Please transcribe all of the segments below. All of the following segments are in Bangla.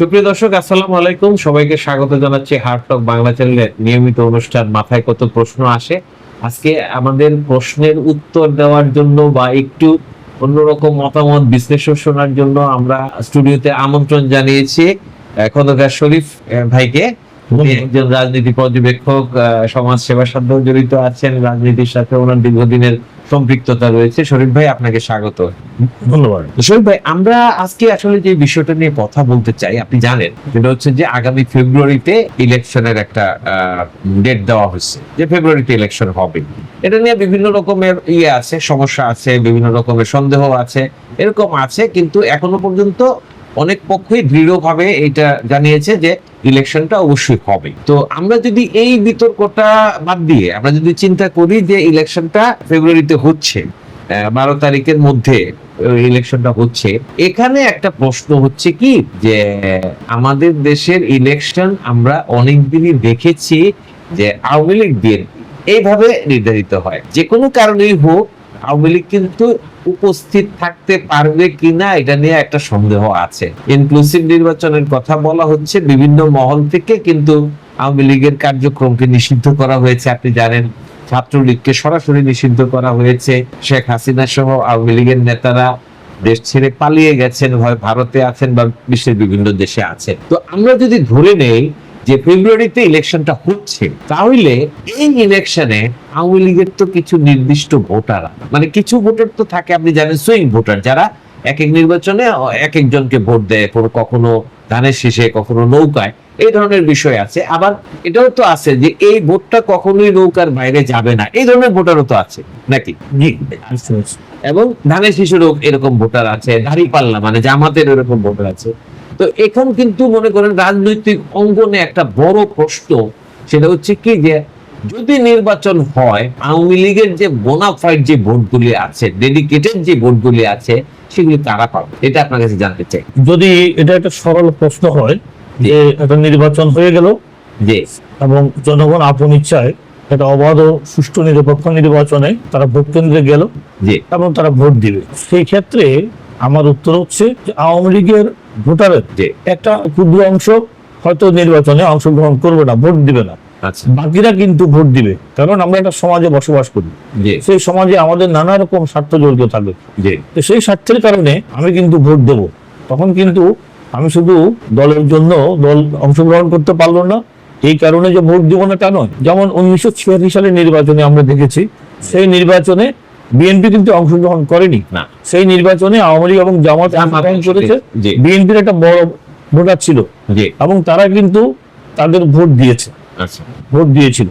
সুপ্রিয় দর্শক আসসালামু আলাইকুম। সবাইকে স্বাগত জানাচ্ছি হার্ট টক বাংলা চ্যানেলের নিয়মিত অনুষ্ঠান মাথায় কত প্রশ্ন আসে? আজকে আমাদের প্রশ্নের উত্তর দেওয়ার জন্য বা একটু অন্যরকম মতামত বিশ্লেষণ শোনার জন্য আমরা স্টুডিওতে আমন্ত্রণ জানিয়েছি খন্দকার শরীফ ভাইকে। একজন রাজনীতি পর্যবেক্ষক সমাজ সেবার সাথেও জড়িত আছেন রাজনীতির সাথে ওনার দীর্ঘদিনের সম্পৃক্ততা রয়েছে। শরীফ ভাই আপনাকে স্বাগত। ধন্যবাদ। শরীফ ভাই আমরা আজকে আসলে যে বিষয়টা নিয়ে কথা বলতে চাই আপনি জানেন যেটা হচ্ছে যে আগামী ফেব্রুয়ারিতে ইলেকশনের একটা ডেট দেওয়া হচ্ছে যে ফেব্রুয়ারিতে ইলেকশন হবে। এটা নিয়ে বিভিন্ন রকমের ইয়ে আছে সমস্যা আছে বিভিন্ন রকমের সন্দেহ আছে এরকম আছে কিন্তু এখনও পর্যন্ত অনেক পক্ষই দৃঢ়ভাবে এটা জানিয়েছে যে ইলেকশনটা অবশ্যই হবে তো আমরা যদি এই বিতর্কটা বাদ দিয়ে আমরা যদি চিন্তা করি যে ইলেকশনটা ফেব্রুয়ারিতে হচ্ছে বারো তারিখের মধ্যে ইলেকশনটা হচ্ছে, এখানে একটা প্রশ্ন হচ্ছে কি? যে আমাদের দেশের ইলেকশন আমরা অনেকদিনই দেখেছি যে আওয়ামী লীগ বিএনপি এইভাবে নির্ধারিত হয়। যে কোনো কারণেই হোক আওয়ামী লীগ কিন্তু উপস্থিত থাকতে পারবে কিনা এটা নিয়ে একটা সন্দেহ আছে। ইনক্লুসিভ নির্বাচনের কথা বলা হচ্ছে, বিভিন্ন মহল থেকে কিন্তু আওয়ামী লীগের কার্যক্রমকে নিষিদ্ধ করা হয়েছে। আপনি জানেন, ছাত্রলীগকে সরাসরি নিষিদ্ধ করা হয়েছে। শেখ হাসিনা সহ আওয়ামী লীগের নেতারা দেশ ছেড়ে পালিয়ে গেছেন হয় ভারতে আছেন বা বিশ্বের বিভিন্ন দেশে আছেন। তো আমরা যদি ধরে নেই যে ফেব্রুয়ারিতে ইলেকশনটা হচ্ছে তাহলে এই ইলেকশনে আওয়ামী লীগের তো কিছু নির্দিষ্ট ভোটার মানে কিছু ভোটার তো থাকে আপনি জানেন সুইং ভোটার যারা এক এক নির্বাচনে এক একজনকে ভোট দেয় কোনো কখনো ধানের শীষে কখনো নৌকায় এই ধরনের বিষয় আছে। আবার এটাও তো আছে যে এই ভোটটা কখনোই নৌকার বাইরে যাবে না এই ধরনের ভোটারও তো আছে নাকি? বুঝতে পারছি। এবং ধানের শিশুরও এরকম ভোটার আছে দাড়ি পাল্লা মানে জামাতের এরকম ভোটার আছে। তো এখন কিন্তু মনে করেন রাজনৈতিক অঙ্গনে একটা বড় প্রশ্ন সেটা হচ্ছে কি যে যদি নির্বাচন হয় আওয়ামী লীগের যে বোনাফাইড যে ভোটগুলি আছে ডেডিকেটেড যে ভোটগুলি আছে সেগুলি তারা পাবে? এটা আপনার কাছে জানতে চাই। যদি এটা একটা সরল প্রশ্ন হয় যে একটা নির্বাচন হয়ে গেল যে এবং জনগণ আপন ইচ্ছায় একটা অবাধ ও সুষ্ঠু নিরপেক্ষ নির্বাচনে তারা ভোট কেন্দ্রে গেল যে এবং তারা ভোট দিবে। সেই ক্ষেত্রে আমার উত্তর হচ্ছে যে আওয়ামী লীগের ভোটারের যে একটা ক্ষুদ্র অংশ হয়তো নির্বাচনে অংশগ্রহণ করবে না ভোট দিবে না। আচ্ছা। বাকিরা কিন্তু ভোট দিবে কারণ আমরা একটা সমাজে বসবাস করি। সেই সমাজে আমাদের নানা রকম স্বার্থ জড়িত থাকে। যে তো সেই স্বার্থের কারণে আমি কিন্তু ভোট দেব। তখন কিন্তু আমি শুধু দলের জন্য দল অংশগ্রহণ করতে পারল না। এই কারণে যে ভোট দিব না তা নয়। যেমন উনিশশো ছিয়াশি সালের নির্বাচনে আমরা দেখেছি সেই নির্বাচনে বিএনপি কিন্তু অংশগ্রহণ করেনি। না। সেই নির্বাচনে আওয়ামী লীগ এবং জামাত অংশগ্রহণ করেছে। বিএনপির একটা বড় ভোটার ছিল। এবং তারা কিন্তু তাদের ভোট দিয়েছে। আচ্ছা। ভোট দিয়েছিল।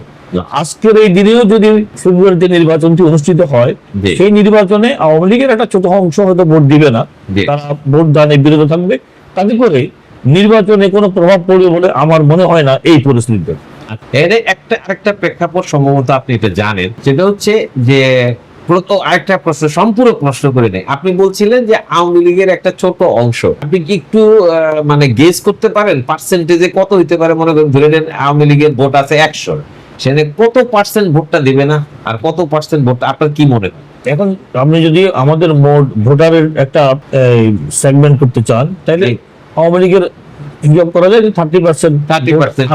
আজকের এই দিনেও যদি ফেব্রুয়ারিতে নির্বাচনটি অনুষ্ঠিত হয় সেই নির্বাচনে আওয়ামী লীগের একটা ছোট অংশ হয়তো ভোট দিবে না। তারা ভোট দানে বিরত থাকবে। তাতে করে নির্বাচনে কোনো প্রভাব পড়বে বলে আমার মনে হয় না এই পরিস্থিতিতে। এর একটা আরেকটা প্রেক্ষাপট সম্ভবত আপনি এটা জানেন। সেটা হচ্ছে যে আরেকটা প্রশ্ন সম্পূর্ণ প্রশ্ন করে নেই। আপনি বলছিলেন যে আওয়ামী লীগের একটা ছোট অংশ। আপনি কি একটু মানে গেস করতে পারেন পার্সেন্টেজে কত হইতে পারে? মনে করেন ধরে নেন আওয়ামী লীগের ভোট আছে একশো। সেখানে কত পার্সেন্ট ভোটটা দিবে না? আর কত পার্সেন্ট ভোটটা আপনার কি মনে হয়? এখন আপনি যদি আমাদের মোট ভোটারের একটা সেগমেন্ট করতে চান তাহলে। আওয়ামী লীগের হিসাব করা যায় থার্টি পার্সেন্ট থার্টি পার্সেন্ট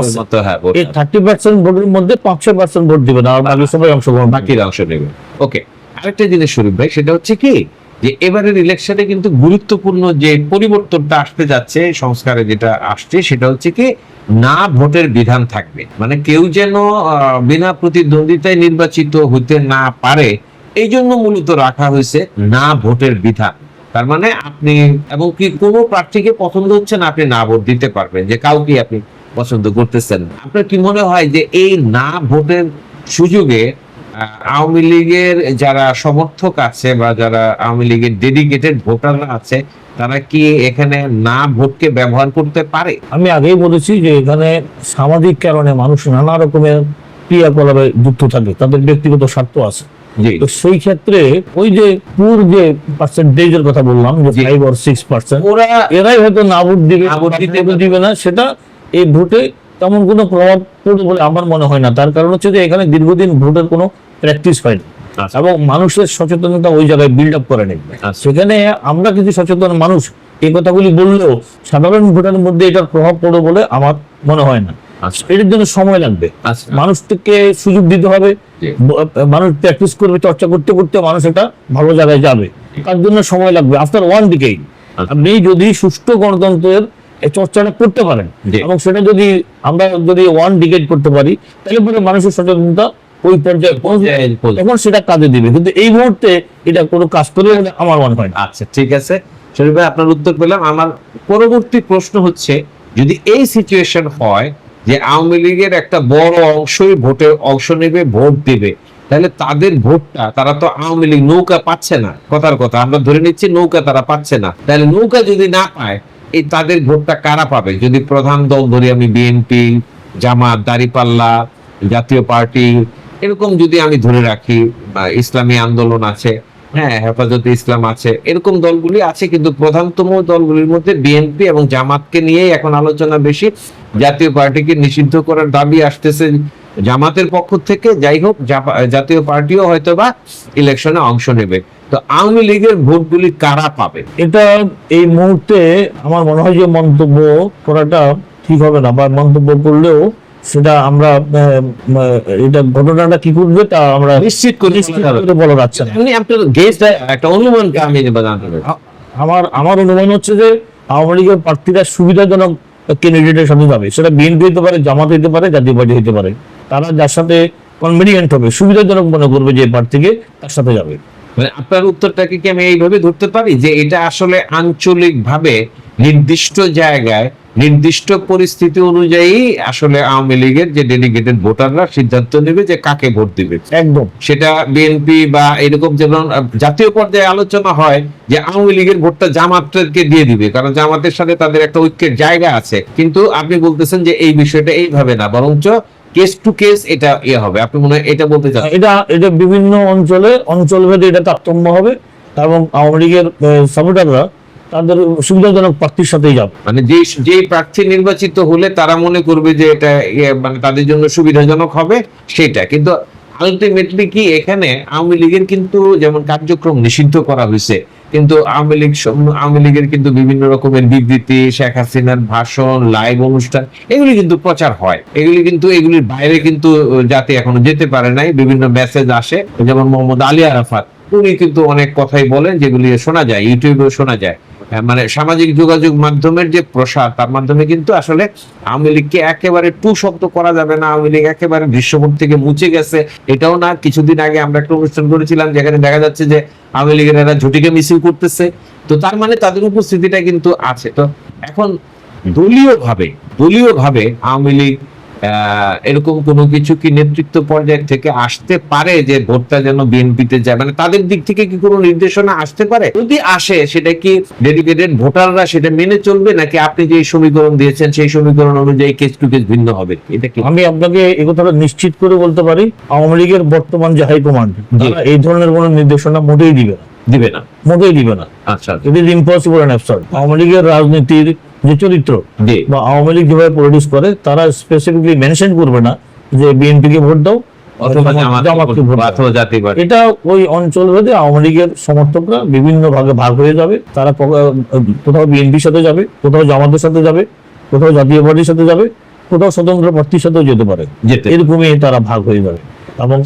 এই থার্টি পার্সেন্ট ভোটের মধ্যে পাঁচশো পার্সেন্ট ভোট দিবে না আর বাকি সবাই অংশগ্রহণ বাকি বাকির অংশ নেবে। ওকে আরেকটা জিনিস শরীফ ভাই, সেটা হচ্ছে কি? যে এবারের ইলেকশনে কিন্তু গুরুত্বপূর্ণ যে পরিবর্তনটা আসতে যাচ্ছে, সংস্কারে যেটা আসছে, সেটা হচ্ছে কি, না ভোটের বিধান থাকবে। মানে কেউ যেন বিনা প্রতিদ্বন্দ্বিতায় নির্বাচিত হতে না পারে এই জন্য মূলত রাখা হয়েছে না ভোটের বিধান। তার মানে আপনি, এবং কি কোনো প্রার্থীকে পছন্দ হচ্ছে না, আপনি না ভোট দিতে পারবেন, যে কাউকে আপনি পছন্দ করতেছেন আপনার কি মনে হয় যে এই না ভোটের সুযোগে আওয়ামী লীগের যারা সমর্থক আছে বা যারা আওয়ামী লীগের ডেডিকেটেড ভোটাররা আছে তারা কি এখানে না ভোটকে ব্যবহার করতে পারে? আমি আগেই বলেছি যে এখানে সামাজিক কারণে মানুষ নানা রকমের ক্রিয়াকলাপে যুক্ত থাকে তাদের ব্যক্তিগত স্বার্থ আছে। তো সেই ক্ষেত্রে ওই যে পুর যে পার্সেন্টেজের কথা বললাম যে। ফাইভ অর সিক্স পার্সেন্ট ওরা এরাই হয়তো না ভোট দিবে দিবে না সেটা এই ভোটে তেমন কোনো প্রভাব পড়বে বলে আমার মনে হয় না। তার কারণ হচ্ছে যে এখানে দীর্ঘদিন ভোটের কোনো প্র্যাকটিস হয়নি আচ্ছা। এবং মানুষের সচেতনতা ওই জায়গায় বিল্ড আপ করে নেই আচ্ছা। সেখানে আমরা কিছু সচেতন মানুষ এই কথাগুলি বললেও সাধারণ ভোটারের মধ্যে এটার প্রভাব পড়ে বলে আমার মনে হয় না। আচ্ছা। এটার জন্য সময় লাগবে। মানুষকে সুযোগ দিতে হবে। মানুষ প্র্যাকটিস করবে চর্চা করতে করতে মানুষ এটা ভালো জায়গায় যাবে। তার জন্য সময় লাগবে। আফটার ওয়ান আচ্ছা। আপনি যদি সুষ্ঠু গণতন্ত্রের এই চর্চাটা করতে পারেন এবং সেটা যদি আমরা যদি ওয়ান ডিকেট করতে পারি তাহলে পরে মানুষের সচেতনতা ওই পর্যায়ে পৌঁছে তখন সেটা কাজে দিবে। কিন্তু এই মুহূর্তে এটা কোনো কাজ করবে আমার মনে হয় আচ্ছা ঠিক আছে। শরীফ ভাই আপনার উত্তর পেলাম। আমার পরবর্তী প্রশ্ন হচ্ছে যদি এই সিচুয়েশন হয় যে আওয়ামী লীগের একটা বড় অংশই ভোটে অংশ নেবে ভোট দেবে তাহলে তাদের ভোটটা তারা তো আওয়ামী লীগ নৌকা পাচ্ছে না। কথার কথা আমরা ধরে নিচ্ছি নৌকা তারা পাচ্ছে না। তাহলে নৌকা যদি না পায় এই তাদের ভোটটা কারা পাবে? যদি প্রধান দল ধরি আমি বিএনপি জামাত দাঁড়িপাল্লা জাতীয় পার্টি এরকম যদি আমি ধরে রাখি, বা ইসলামী আন্দোলন আছে হ্যাঁ হেফাজতে ইসলাম আছে, এরকম দলগুলি আছে, কিন্তু প্রধানতম দলগুলির মধ্যে বিএনপি এবং জামাতকে নিয়েই এখন আলোচনা বেশি। জাতীয় পার্টিকে নিষিদ্ধ করার দাবি আসতেছে জামাতের পক্ষ থেকে। যাই হোক জাতীয় পার্টিও হয়তো বা ইলেকশনে অংশ নেবে। তো আওয়ামী লীগের ভোটগুলি কারা পাবে? এটা এই মুহূর্তে আমার মনে হয় যে মন্তব্য করাটা ঠিক হবে না, বা মন্তব্য করলেও সেটা আমরা এটা ঘটনাটা কি করবে তা আমরা নিশ্চিত করে। বলা যাচ্ছে না আপনার গেস্ট একটা অনুমানকে আমি আমার আমার অনুমান হচ্ছে যে আওয়ামী লীগের প্রার্থীরা সুবিধাজনক ক্যান্ডিডেটের সাথে যাবে। সেটা বিএনপি হতে পারে জামাত হতে পারে জাতীয় পার্টি হতে পারে। তারা যার সাথে কনভিনিয়েন্ট হবে সুবিধাজনক মনে করবে যে প্রার্থীকে তার সাথে যাবে। মানে আপনার উত্তরটাকে কি আমি এইভাবে ধরতে পারি যে এটা আসলে আঞ্চলিক ভাবে নির্দিষ্ট জায়গায় নির্দিষ্ট পরিস্থিতি অনুযায়ী আসলে আওয়ামী লীগের যে ডেলিগেটেড ভোটাররা সিদ্ধান্ত নেবে যে কাকে ভোট দিবে। একদম। সেটা বিএনপি বা এরকম যেমন জাতীয় পর্যায়ে আলোচনা হয় যে আওয়ামী লীগের ভোটটা জামাতকে দিয়ে দিবে কারণ জামাতের সাথে তাদের একটা ঐক্যের জায়গা আছে। কিন্তু আপনি বলতেছেন যে এই বিষয়টা এইভাবে না বরঞ্চ কেস টু কেস এটা ইয়ে হবে। আপনি মনে হয় এটা বলতে চান? এটা এটা বিভিন্ন অঞ্চলে অঞ্চলভেদে এটা তারতম্য হবে। এবং আওয়ামী লীগের সাপোর্টাররা তাদের সুবিধাজনক প্রার্থীর সাথেই যাবে। মানে যে যে প্রার্থী নির্বাচিত হলে তারা মনে করবে যে এটা ইয়ে মানে তাদের জন্য সুবিধাজনক হবে সেটা। কিন্তু আলটিমেটলি কি এখানে আওয়ামী লীগের কিন্তু যেমন কার্যক্রম নিষিদ্ধ করা হয়েছে, কিন্তু আওয়ামী লীগ আওয়ামী লীগের কিন্তু বিভিন্ন রকমের বিবৃতি, শেখ হাসিনার ভাষণ লাইভ অনুষ্ঠান, এগুলি কিন্তু প্রচার হয়। এগুলি কিন্তু, এগুলির বাইরে কিন্তু জাতি এখনও যেতে পারে নাই, বিভিন্ন মেসেজ আসে। যেমন মোহাম্মদ আলী আরাফাত, উনি কিন্তু অনেক কথাই বলেন, যেগুলি শোনা যায়, ইউটিউবেও শোনা যায়। মানে সামাজিক যোগাযোগ মাধ্যমের যে প্রসার, তার মাধ্যমে কিন্তু আসলে আওয়ামী লীগকে একেবারে টু শব্দ করা যাবে না। আওয়ামী লীগ একেবারে দৃশ্যপট থেকে মুছে গেছে। এটাও না, কিছুদিন আগে আমরা একটা অনুষ্ঠান করেছিলাম, যেখানে দেখা যাচ্ছে যে আওয়ামী লীগের এরা ঝুটিকে মিছিল করতেছে। তো তার মানে তাদের উপস্থিতিটা কিন্তু আছে। তো এখন দলীয় ভাবে দলীয় ভাবে আওয়ামী লীগ এরকম কোনো কিছু কি নেতৃত্ব পর্যায় থেকে আসতে পারে যে ভোটটা যেন বিএনপিতে যায়? মানে তাদের দিক থেকে কি কোনো নির্দেশনা আসতে পারে? যদি আসে সেটা কি ডেডিকেটেড ভোটাররা সেটা মেনে চলবে? নাকি আপনি যে সমীকরণ দিয়েছেন সেই সমীকরণ অনুযায়ী কেস টু কেস ভিন্ন হবে? এটা কি? আমি আপনাকে এই কথাটা নিশ্চিত করে বলতে পারি আওয়ামী লীগের বর্তমান যে হাইকমান্ড এই ধরনের কোনো নির্দেশনা মোটেই দিবে না। দিবে না। মোটেই দিবে না। আচ্ছা। It is impossible and absurd Awami লীগের রাজনীতির যে চরিত্র বা আওয়ামী লীগ যেভাবে পলিটিক্স করে তারা স্পেসিফিকলি মেনশন করবে না যে বিএনপি কে ভোট দাও এটা ওই অঞ্চল ভেদে আওয়ামী লীগের সমর্থকরা বিভিন্ন ভাগে ভাগ হয়ে যাবে। তারা কোথাও বিএনপির সাথে যাবে কোথাও জামাতের সাথে যাবে কোথাও জাতীয় পার্টির সাথে যাবে কোথাও স্বতন্ত্র প্রার্থীর সাথেও যেতে পারে। এরকমই তারা ভাগ হয়ে যাবে। এবং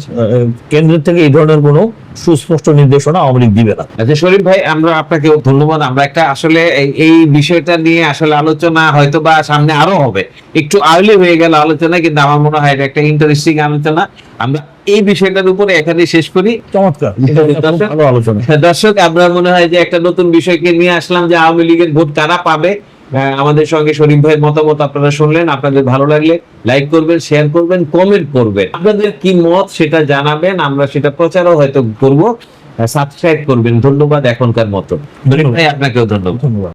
কেন্দ্রের থেকে এই ধরনের কোনো সুস্পষ্ট নির্দেশনা আওয়ামী লীগ দিবে না। আচ্ছা শরীফ ভাই আমরা আপনাকে ধন্যবাদ। আমরা একটা আসলে এই- বিষয়টা নিয়ে আসলে আলোচনা হয়তো বা সামনে আরও হবে। একটু আর্লি হয়ে গেল আলোচনা কিন্তু আমার মনে হয় এটা একটা ইন্টারেস্টিং আলোচনা। আমরা এই বিষয়টার উপরে এখানে শেষ করি। চমৎকার। দর্শক আমরা মনে হয় যে একটা নতুন বিষয়কে নিয়ে আসলাম যে আওয়ামী লীগের ভোট কারা পাবে। আমাদের সঙ্গে শরীফ ভাইয়ের মতামত আপনারা শুনলেন। আপনাদের ভালো লাগলে লাইক করবেন শেয়ার করবেন কমেন্ট করবেন। আপনাদের কি মত সেটা জানাবেন, আমরা সেটা প্রচারও হয়তো করব। সাবস্ক্রাইব করবেন। ধন্যবাদ এখনকার মতো। আপনাকেও ধন্যবাদ। ধন্যবাদ।